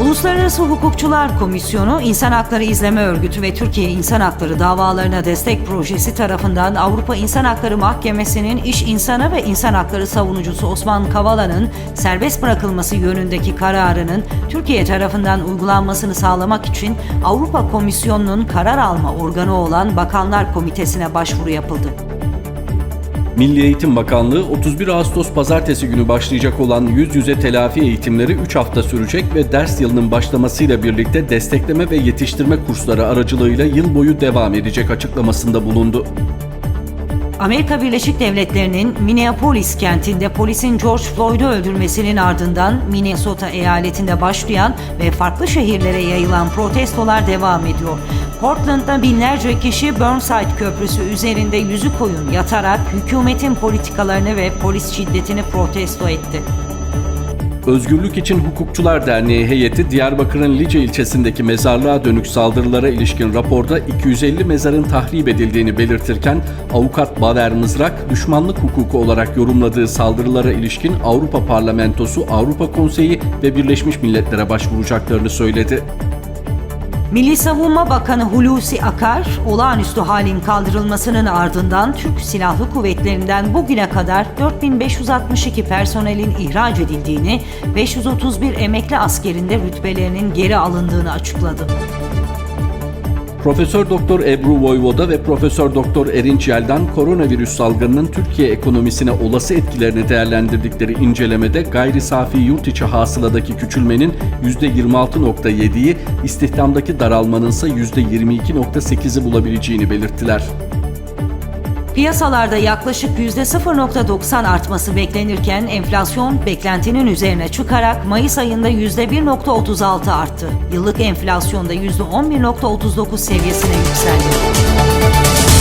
Uluslararası Hukukçular Komisyonu, İnsan Hakları İzleme Örgütü ve Türkiye İnsan Hakları Davalarına Destek Projesi tarafından Avrupa İnsan Hakları Mahkemesi'nin iş insanı ve insan hakları savunucusu Osman Kavala'nın serbest bırakılması yönündeki kararının Türkiye tarafından uygulanmasını sağlamak için Avrupa Komisyonu'nun karar alma organı olan Bakanlar Komitesi'ne başvuru yapıldı. Milli Eğitim Bakanlığı 31 Ağustos pazartesi günü başlayacak olan yüz yüze telafi eğitimleri 3 hafta sürecek ve ders yılının başlamasıyla birlikte destekleme ve yetiştirme kursları aracılığıyla yıl boyu devam edecek açıklamasında bulundu. Amerika Birleşik Devletleri'nin Minneapolis kentinde polisin George Floyd'u öldürmesinin ardından Minnesota eyaletinde başlayan ve farklı şehirlere yayılan protestolar devam ediyor. Portland'da binlerce kişi Burnside Köprüsü üzerinde yüzü koyun yatarak hükümetin politikalarını ve polis şiddetini protesto etti. Özgürlük İçin Hukukçular Derneği heyeti Diyarbakır'ın Lice ilçesindeki mezarlığa dönük saldırılara ilişkin raporda 250 mezarın tahrip edildiğini belirtirken avukat Baver Mızrak düşmanlık hukuku olarak yorumladığı saldırılara ilişkin Avrupa Parlamentosu, Avrupa Konseyi ve Birleşmiş Milletler'e başvuracaklarını söyledi. Milli Savunma Bakanı Hulusi Akar, olağanüstü halin kaldırılmasının ardından Türk Silahlı Kuvvetleri'nden bugüne kadar 4562 personelin ihraç edildiğini, 531 emekli askerinde rütbelerinin geri alındığını açıkladı. Profesör Doktor Ebru Voyvoda ve Profesör Doktor Erinç Yel'den koronavirüs salgınının Türkiye ekonomisine olası etkilerini değerlendirdikleri incelemede gayri safi yurt içi hasıladaki küçülmenin %26.7'yi, istihdamdaki daralmanın ise %22.8'i bulabileceğini belirttiler. Piyasalarda yaklaşık %0.90 artması beklenirken enflasyon beklentinin üzerine çıkarak Mayıs ayında %1.36 arttı. Yıllık enflasyonda %11.39 seviyesine yükseldi.